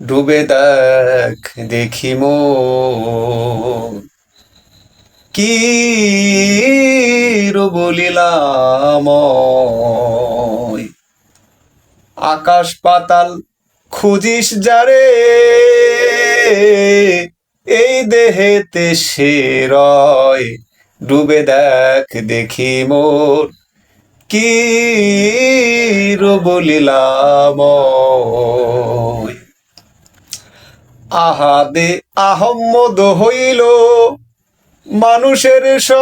ডুবে দেখ, দেখি মো কি বলিলাম আকাশ পাতাল খুঁজিস যারে? এই দেহেতে সে রয়। ডুবে দেখ, দেখি মোর কি বলিলাম আহাদে আহম্মদ হইল মানুষের সয়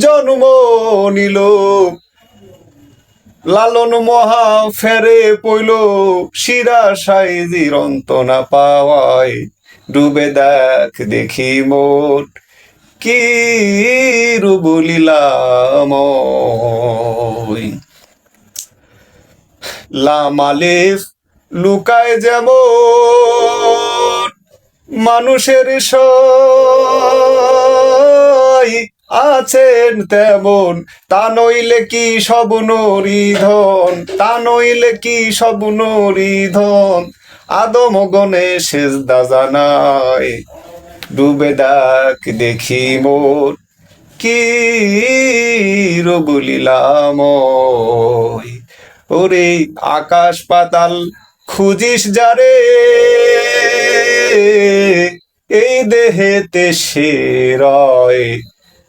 জন্ম নিল, লালন মহা ফেরে পইল শিরা সাইজির অন্ত না পাওয়ায়। ডুবে দেখ দেখি মোট কি লামালিফ লুকায় যেমন মানুষের সই আছেন তেমন। তা নইলে কি সব নরিধন? তা নইলে কি সব নরিধন? আদম গণে শেষ ডুবে দেখ দেখি মোর। কি বলিলাম ওরে আকাশ পাতাল খুঁজিস যারে? এই দেহেতে সে রয়,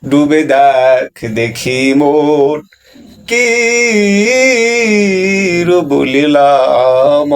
ডুবে দেখ দেখি মোট। কি বলিলাম